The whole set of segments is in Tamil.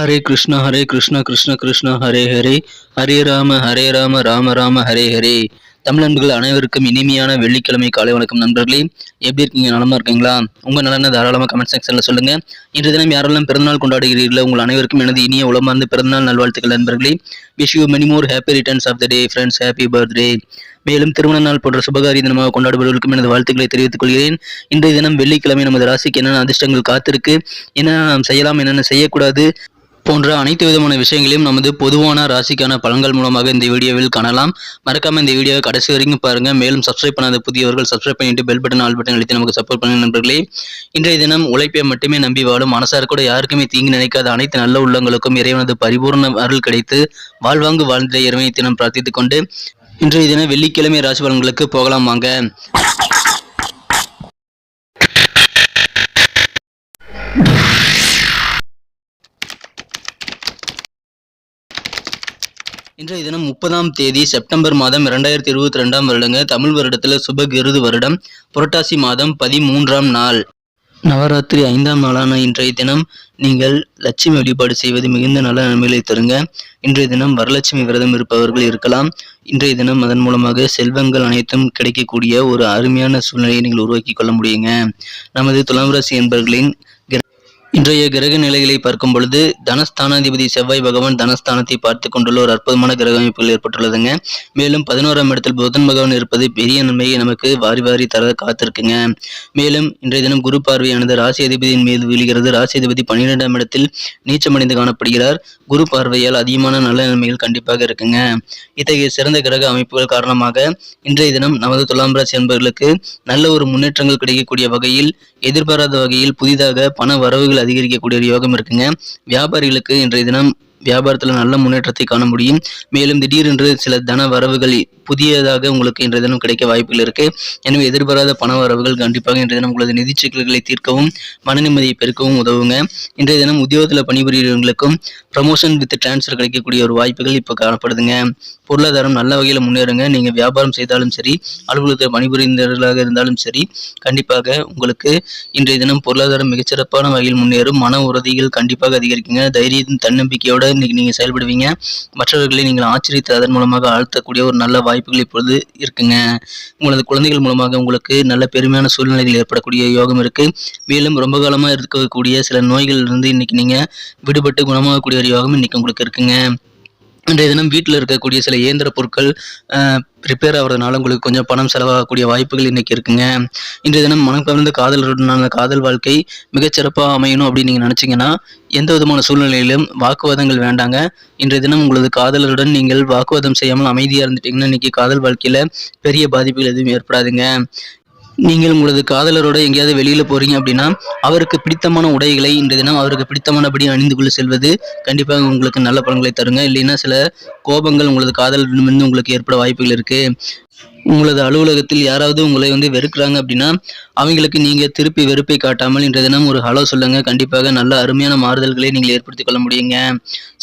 ஹரே கிருஷ்ணா ஹரே கிருஷ்ணா கிருஷ்ண கிருஷ்ணா ஹரே ஹரே. ஹரே ராம ஹரே ராம ராம ராம ஹரே ஹரே. தமிழ் நண்பர்கள் அனைவருக்கும் இனிமையான வெள்ளிக்கிழமை காலை வணக்கம் நண்பர்களே. எப்படி இருக்கீங்க? நலமா இருக்கீங்களா? உங்க நலனை தாராளமாக கமெண்ட் செக்ஷன்ல சொல்லுங்க. இன்று தினம் யாரெல்லாம் பிறந்தநாள் கொண்டாடுகிறீர்களோ உங்கள் அனைவருக்கும் எனது இனிய உளமார்ந்த பிறந்தநாள் நல்வாழ்த்துக்கள் நண்பர்களே. Wish you many more happy returns of the day friends happy birthday மேலும் திருமண நாள் போன்ற சுபகாரிய தினமாக கொண்டாடுபவர்களுக்கும் எனது வாழ்த்துக்களை தெரிவித்துக் கொள்கிறேன். இன்றைய தினம் வெள்ளிக்கிழமை நமது ராசிக்கு என்னென்ன அதிர்ஷ்டங்கள் காத்திருக்கு என்னென்ன நாம் செய்யலாம் என்னென்ன செய்யக்கூடாது போன்ற அனைத்து விதமான விஷயங்களையும் நமது பொதுவான ராசிக்கான பலன்கள் மூலமாக இந்த வீடியோவில் காணலாம். மறக்காம இந்த வீடியோவை கடைசி வரைக்கும் பாருங்க. மேலும் சப்ஸ்கிரைப் பண்ணாத புதியவர்கள் சப்ஸ்கிரைப் பண்ணிட்டு பெல் பட்டன் ஆல் பட்டன் அழுத்தி நமக்கு சப்போர்ட் பண்ணுங்க நண்பர்களே. இன்றைய தினம் உழைப்பை மட்டுமே நம்பி வாழும் மனசார் கூட யாருக்குமே தீங்கு நினைக்காத அனைத்து நல்ல உள்ளங்களுக்கும் இறைவனது பரிபூர்ண அருள் கிடைத்து வாழ்வாங்கு வாழ்ந்த இறைவனை தினம் பிரார்த்தித்துக் கொண்டு இன்றைய தினம் வெள்ளிக்கிழமை ராசி பலன்களுக்கு போகலாம் வாங்க. இன்றைய தினம் முப்பதாம் தேதி செப்டம்பர் மாதம் இரண்டாயிரத்தி இருபத்தி ரெண்டாம் வருடங்க தமிழ் வருடத்தில் சுபகிருது வருடம். புரட்டாசி மாதம் பதிமூன்றாம் நாள். நவராத்திரி ஐந்தாம் நாளான இன்றைய தினம் நீங்கள் லட்சுமி வழிபாடு செய்வது மிகுந்த நல்ல நன்மைகளை தருங்க. இன்றைய தினம் வரலட்சுமி விரதம் இருப்பவர்கள் இருக்கலாம். இன்றைய தினம் அதன் மூலமாக செல்வங்கள் அனைத்தும் கிடைக்கக்கூடிய ஒரு அருமையான சூழ்நிலையை நீங்கள் உருவாக்கி கொள்ள முடியுங்க. நமது துலாம் ராசி என்பவர்களின் இன்றைய கிரக நிலைகளை பார்க்கும் பொழுது தனஸ்தானாதிபதி செவ்வாய் பகவான் தனஸ்தானத்தை பார்த்து கொண்டுள்ள ஒரு அற்புதமான கிரக அமைப்புகள் ஏற்பட்டுள்ளதுங்க. மேலும் பதினோராம் இடத்தில் புதன் பகவான் இருப்பது பெரிய நன்மையை நமக்கு வாரி வாரி தர காத்திருக்குங்க. மேலும் இன்றைய தினம் குரு பார்வையானது ராசி அதிபதியின் மீது விழுகிறது. ராசி அதிபதி பன்னிரெண்டாம் இடத்தில் நீச்சமடைந்து காணப்படுகிறார். குரு பார்வையால் அதிகமான நல்ல நன்மைகள் கண்டிப்பாக இருக்குங்க. இத்தகைய சிறந்த கிரக அமைப்புகள் காரணமாக இன்றைய தினம் நமது துலாம் ராசி என்பவர்களுக்கு நல்ல ஒரு முன்னேற்றங்கள் கிடைக்கக்கூடிய வகையில் எதிர்பாராத வகையில் புதிதாக பண வரவுகள் அதிகரிக்கக்கூடிய ஒரு யோகம் இருக்குங்க. வியாபாரிகளுக்கு இன்றைய தினம் வியாபாரத்தில் நல்ல முன்னேற்றத்தை காண முடியும். மேலும் திடீரென்று சில தன வரவுகள் புதியதாக உங்களுக்கு இன்றைய தினம் கிடைக்க வாய்ப்புகள் இருக்கு. எனவே எதிர்பாராத பண வரவுகள் கண்டிப்பாக இன்றைய தினம் உங்களது நிதி சிக்கல்களை தீர்க்கவும் மன நிம்மதியை பெருக்கவும் உதவுங்க. இன்றைய தினம் உத்தியோகத்தில் பணிபுரியவங்களுக்கும் ப்ரமோஷன் வித் டிரான்ஸ்ஃபர் கிடைக்கக்கூடிய ஒரு வாய்ப்புகள் இப்போ காணப்படுதுங்க. பொருளாதாரம் நல்ல வகையில் முன்னேறுங்க. நீங்கள் வியாபாரம் செய்தாலும் சரி அலுவலகத்தில் பணிபுரிந்தவர்களாக இருந்தாலும் சரி கண்டிப்பாக உங்களுக்கு இன்றைய தினம் பொருளாதாரம் மிகச்சிறப்பான வகையில் முன்னேறும். மன உறுதிகள் கண்டிப்பாக அதிகரிக்குங்க. தைரியம் தன்னம்பிக்கையோடு இன்னைக்கு நீங்கள் செயல்படுவீங்க. மற்றவர்களை நீங்கள் ஆச்சரித்து அதன் மூலமாக ஆழ்த்தக்கூடிய ஒரு நல்ல வாய்ப்புகள் இப்பொழுது இருக்குங்க. உங்களது குழந்தைகள் மூலமாக உங்களுக்கு நல்ல பெருமையான சூழ்நிலைகள் ஏற்படக்கூடிய யோகம் இருக்குது மேலும் ரொம்ப காலமாக இருக்கக்கூடிய சில நோய்கள் இருந்து இன்னைக்கு நீங்கள் விடுபட்டு குணமாகக்கூடிய ஒரு யோகம் இன்னைக்கு உங்களுக்கு இருக்குங்க. இன்றைய தினம் வீட்டில் இருக்கக்கூடிய சில இயந்திர பொருட்கள் ரிப்பேர் ஆகிறதுனால உங்களுக்கு கொஞ்சம் பணம் செலவாகக்கூடிய வாய்ப்புகள் இன்னைக்கு இருக்குங்க. இன்றைய தினம் மனம் கவர்ந்த காதலருடனான காதல் வாழ்க்கை மிகச்சிறப்பாக அமையணும் அப்படின்னு நீங்கள் நினச்சிங்கன்னா எந்த விதமான சூழ்நிலையிலும் வாக்குவாதங்கள் வேண்டாங்க. இன்றைய தினம் உங்களது காதலருடன் நீங்கள் வாக்குவாதம் செய்யாமல் அமைதியாக இருந்துட்டீங்கன்னா இன்னைக்கு காதல் வாழ்க்கையில் பெரிய பாதிப்புகள் எதுவும் ஏற்படாதுங்க. நீங்கள் உங்களது காதலரோட எங்கேயாவது வெளியில போறீங்க அப்படின்னா அவருக்கு பிடித்தமான உடைகளை இன்றைய தினம் அவருக்கு பிடித்தமானபடி அணிந்து கொள்ள செல்வது கண்டிப்பாக உங்களுக்கு நல்ல பலன்களை தருங்க. இல்லைன்னா சில கோபங்கள் உங்களது காதலரிடமிருந்து உங்களுக்கு ஏற்பட வாய்ப்புகள் இருக்கு. உங்களது அலுவலகத்தில் யாராவது உங்களை வந்து வெறுக்கிறாங்க அப்படின்னா அவங்களுக்கு நீங்கள் திருப்பி வெறுப்பை காட்டாமல் இன்றைய தினம் ஒரு ஹலோ சொல்லுங்க. கண்டிப்பாக நல்ல அருமையான மாறுதல்களை நீங்கள் ஏற்படுத்திக் கொள்ள முடியுங்க.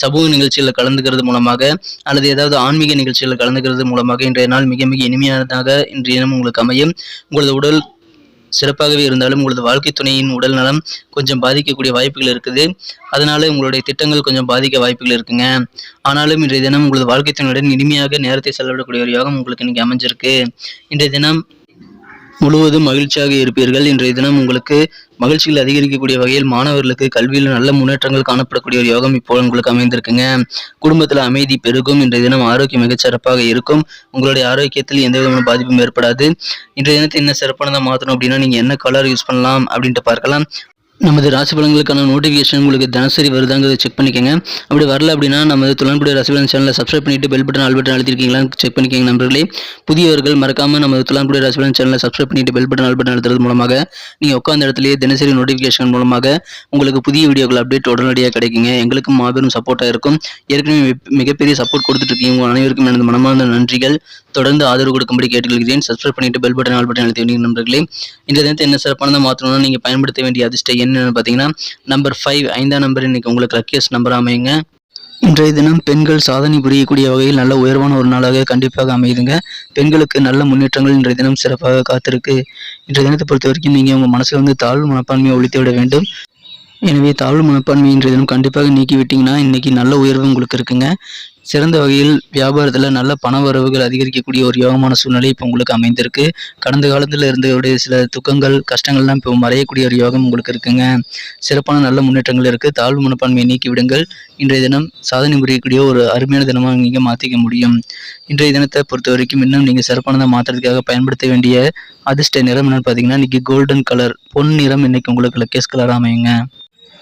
சமூக நிகழ்ச்சியில் கலந்துக்கிறது மூலமாக அல்லது ஏதாவது ஆன்மீக நிகழ்ச்சியில் கலந்துக்கிறது மூலமாக இன்றைய நாள் மிக மிக இனிமையானதாக இன்றைய தினம் உங்களுக்கு அமையும். உங்களது உடல் சிறப்பாகவே இருந்தாலும் உங்களது வாழ்க்கை துணையின் உடல் நலம் கொஞ்சம் பாதிக்கக்கூடிய வாய்ப்புகள் இருக்குது. அதனால உங்களுடைய திட்டங்கள் கொஞ்சம் பாதிக்க வாய்ப்புகள் இருக்குங்க. ஆனாலும் இன்றைய தினம் உங்களது வாழ்க்கை துணையுடன் இனிமையாக நேரத்தை செலவிடக்கூடிய ஒரு யோகம் உங்களுக்கு இன்னைக்கு அமைஞ்சிருக்கு. இன்றைய தினம் முழுவதும் மகிழ்ச்சியாக இருப்பீர்கள். இன்றைய தினம் உங்களுக்கு மகிழ்ச்சிகள் அதிகரிக்கக்கூடிய வகையில் மாணவர்களுக்கு கல்வியில் நல்ல முன்னேற்றங்கள் காணப்படக்கூடிய ஒரு யோகம் இப்போ உங்களுக்கு அமைந்திருக்குங்க. குடும்பத்தில் அமைதி பெருகும். இன்றைய தினம் ஆரோக்கியம் மிகச்சிறப்பாக இருக்கும். உங்களுடைய ஆரோக்கியத்தில் எந்த விதமான பாதிப்பும் ஏற்படாது. இன்றைய தினத்தை என்ன சிறப்பானதாக மாற்றணும் அப்படின்னா நீங்கள் என்ன கலர் யூஸ் பண்ணலாம் அப்படின்ட்டு பார்க்கலாம். நமது ராசி பலன்களுக்கான நோட்டிஃபிகேஷன் உங்களுக்கு தினசரி வருதாங்கிறத செக் பண்ணிக்கோங்க. அப்படி வரல அப்படின்னா நமது துளன்புடைய ராசி பலன் சேனலை சப்ஸ்கிரைப் பண்ணிட்டு பெல் பட்டன் ஆல் பட்டன் அழுத்திருக்கீங்களான்னு செக் பண்ணிக்கோங்க நண்பர்களே. புதியவர்கள் மறக்காமல் நமது துளன்புடைய ராசி பலன் சேனலை சப்ஸ்கிரைப் பண்ணிட்டு பெல் பட்டன் ஆல் பட்டன் அழுத்துறது மூலமாக நீங்கள் உட்காந்த இடத்துலேயே தினசரி நோட்டிஃபிகேஷன் மூலமாக உங்களுக்கு புதிய வீடியோக்கள் அப்டேட் உடனடியாக கிடைக்குங்க. எங்களுக்கும் மாபெரும் சப்போர்ட்டாக இருக்கும். ஏற்கனவே மிகப்பெரிய சப்போர்ட் கொடுத்துட்டு இருக்கீங்க உங்கள் அனைவருக்கும் எனது மனமார்ந்த நன்றிகள். தொடர்ந்து ஆதரவு கொடுக்கும்படி கேட்டுக்கொள்கிறேன். சப்ஸ்கிரைப் பண்ணிட்டு பெல் பட்டன் ஆல் பட்டன் அழுத்தி நண்பர்களே. இந்த தினத்தை என்ன சிறப்பானதாக மாற்றணும்னா நீங்கள் பயன்படுத்த வேண்டிய அதிர்ஷ்ட என்னென்னு பார்த்தீங்கன்னா நம்பர் ஃபைவ் ஐந்தாம் நம்பர் இன்னைக்கு உங்களுக்கு லக்கியஸ்ட் நம்பர் அமையுங்க. இன்றைய தினம் பெண்கள் சாதனை புரியக்கூடிய வகையில் நல்ல உயர்வான ஒரு நாளாக கண்டிப்பாக அமையுதுங்க. பெண்களுக்கு நல்ல முன்னேற்றங்கள் இன்றைய தினம் சிறப்பாக காத்திருக்கு. இன்றைய தினத்தை பொறுத்த வரைக்கும் நீங்கள் உங்கள் மனசில் வந்து தாழ்வு மனப்பான்மையை ஒழித்து விட வேண்டும். எனவே தாழ்வு மனப்பான்மை இன்றைய தினம் கண்டிப்பாக நீக்கி விட்டீங்கன்னா இன்றைக்கி நல்ல உயர்வு உங்களுக்கு இருக்குங்க. சிறந்த வகையில் வியாபாரத்தில் நல்ல பண வரவுகள் அதிகரிக்கக்கூடிய ஒரு யோகமான சூழ்நிலை இப்போ உங்களுக்கு அமைந்திருக்கு. கடந்த காலத்தில் இருந்தவருடைய சில துக்கங்கள் கஷ்டங்கள்லாம் இப்போ மறையக்கூடிய ஒரு யோகம் உங்களுக்கு இருக்குங்க. சிறப்பான நல்ல முன்னேற்றங்கள் இருக்குது தாழ்வு மனப்பான்மையை நீக்கி விடுங்கள். இன்றைய தினம் சாதனை புரியக்கூடிய ஒரு அருமையான தினமாக நீங்கள் மாற்றிக்க முடியும். இன்றைய தினத்தை பொறுத்த வரைக்கும் இன்னும் நீங்கள் சிறப்பானதாக மாற்றுறதுக்காக பயன்படுத்த வேண்டிய அதிர்ஷ்ட நிறம் என்னன்னு பார்த்தீங்கன்னா இன்றைக்கி கோல்டன் கலர் பொன் நிறம் இன்றைக்கி உங்களுக்கு லக்கேஸ் கலர் அமையுங்க.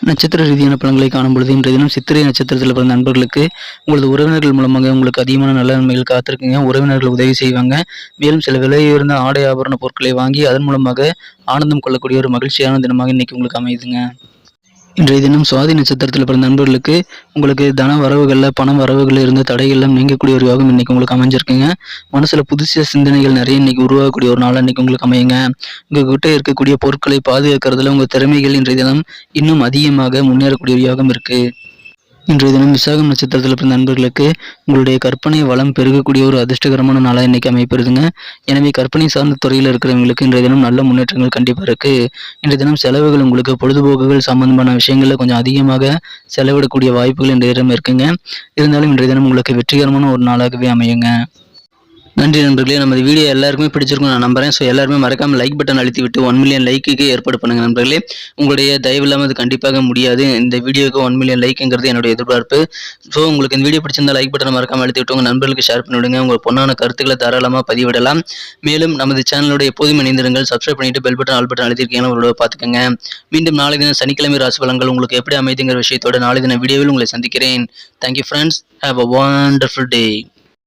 நட்சத்திர ரீதியான பலன்களை காணும் பொழுது இன்றைய தினம் சித்திரை நட்சத்திரத்தில் பிறந்த நண்பர்களுக்கு உங்களது உறவினர்கள் மூலமாக உங்களுக்கு அதிகமான நல்ல நன்மைகள் காத்திருக்குங்க. உறவினர்கள் உதவி செய்வாங்க. மேலும் சில விலையுயர்ந்த ஆடை ஆபரண பொருட்களை வாங்கி அதன் மூலமாக ஆனந்தம் கொள்ளக்கூடிய ஒரு மகிழ்ச்சியான தினமாக இன்னைக்கு உங்களுக்கு அமையுதுங்க. இன்றைய தினம் சுவாதி நட்சத்திரத்தில் பிறந்த நண்பர்களுக்கு உங்களுக்கு தன வரவுகளில் பண வரவுகளில் இருந்த தடைகள்லாம் நீங்கக்கூடிய ஒரு யோகம் இன்னைக்கு உங்களுக்கு அமைஞ்சிருக்குங்க. மனசில் புதுசிய சிந்தனைகள் நிறைய இன்னைக்கு உருவாகக்கூடிய ஒரு நாள் இன்றைக்கி உங்களுக்கு அமையுங்க. உங்ககிட்ட இருக்கக்கூடிய பொருட்களை பாதுகாக்கிறதுல உங்கள் திறமைகள் இன்றைய தினம் இன்னும் அதிகமாக முன்னேறக்கூடிய ஒரு யோகம் இருக்குது இன்றைய தினம் விசாகம் நட்சத்திரத்தில் பிறந்த நண்பர்களுக்கு உங்களுடைய கற்பனை வளம் பெருகக்கூடிய ஒரு அதிர்ஷ்டகரமான நாளாக இன்னைக்கு அமைப்பிருதுங்க எனவே கற்பனை சார்ந்த துறையில் இருக்கிறவங்களுக்கு இன்றைய தினம் நல்ல முன்னேற்றங்கள் கண்டிப்பாக இருக்கு. இன்றைய தினம் செலவுகள் உங்களுக்கு பொழுதுபோக்குகள் சம்பந்தமான விஷயங்களில் கொஞ்சம் அதிகமாக செலவிடக்கூடிய வாய்ப்புகள் இன்றைய தினம் இருக்குங்க. இருந்தாலும் இன்றைய தினம் உங்களுக்கு வெற்றிகரமான ஒரு நாளாகவே அமையுங்க. நன்றி நண்பர்களே நமது வீடியோ எல்லாருக்குமே பிடிச்சிருக்கும் நான் நம்புறேன். ஸோ எல்லாருமே மறக்காமல் லைக் பட்டன் அழுத்தி விட்டு ஒன் மில்லியன் லைக்குக்கு ஏற்பாடு பண்ணுங்க நண்பர்களே. உங்களுடைய தயவு இல்லாமல் அது கண்டிப்பாக முடியாது. இந்த வீடியோக்கு ஒன் மில்லியன் லைக்குங்கிறது என்னுடைய எதிர்பார்ப்பு. ஸோ உங்களுக்கு இந்த வீடியோ பிடிச்சிருந்தா லைக் பட்டனை மறக்காமல் அழுத்தி விட்டு உங்கள் நண்பர்களுக்கு ஷேர் பண்ணிவிடுங்க. உங்கள் பொண்ணான கருத்துக்களை தாராளமாக பதிவிடலாம். மேலும் நமது சேனலோட எப்போதும் இணைந்திருங்கள். சப்ஸ்கிரைப் பண்ணிட்டு பெல் பட்டன் ஆல் பட்டன் அழுத்திருக்கீங்கன்னா உங்களோட பார்த்துக்கோங்க. மீண்டும் நாளை தினம் சனிக்கிழமை ராசி பலன்கள் உங்களுக்கு எப்படி அமைதுங்கிற விஷயத்தோட நாளை தின வீடியோவில் உங்களை சந்திக்கிறேன். Thank you friends have a wonderful day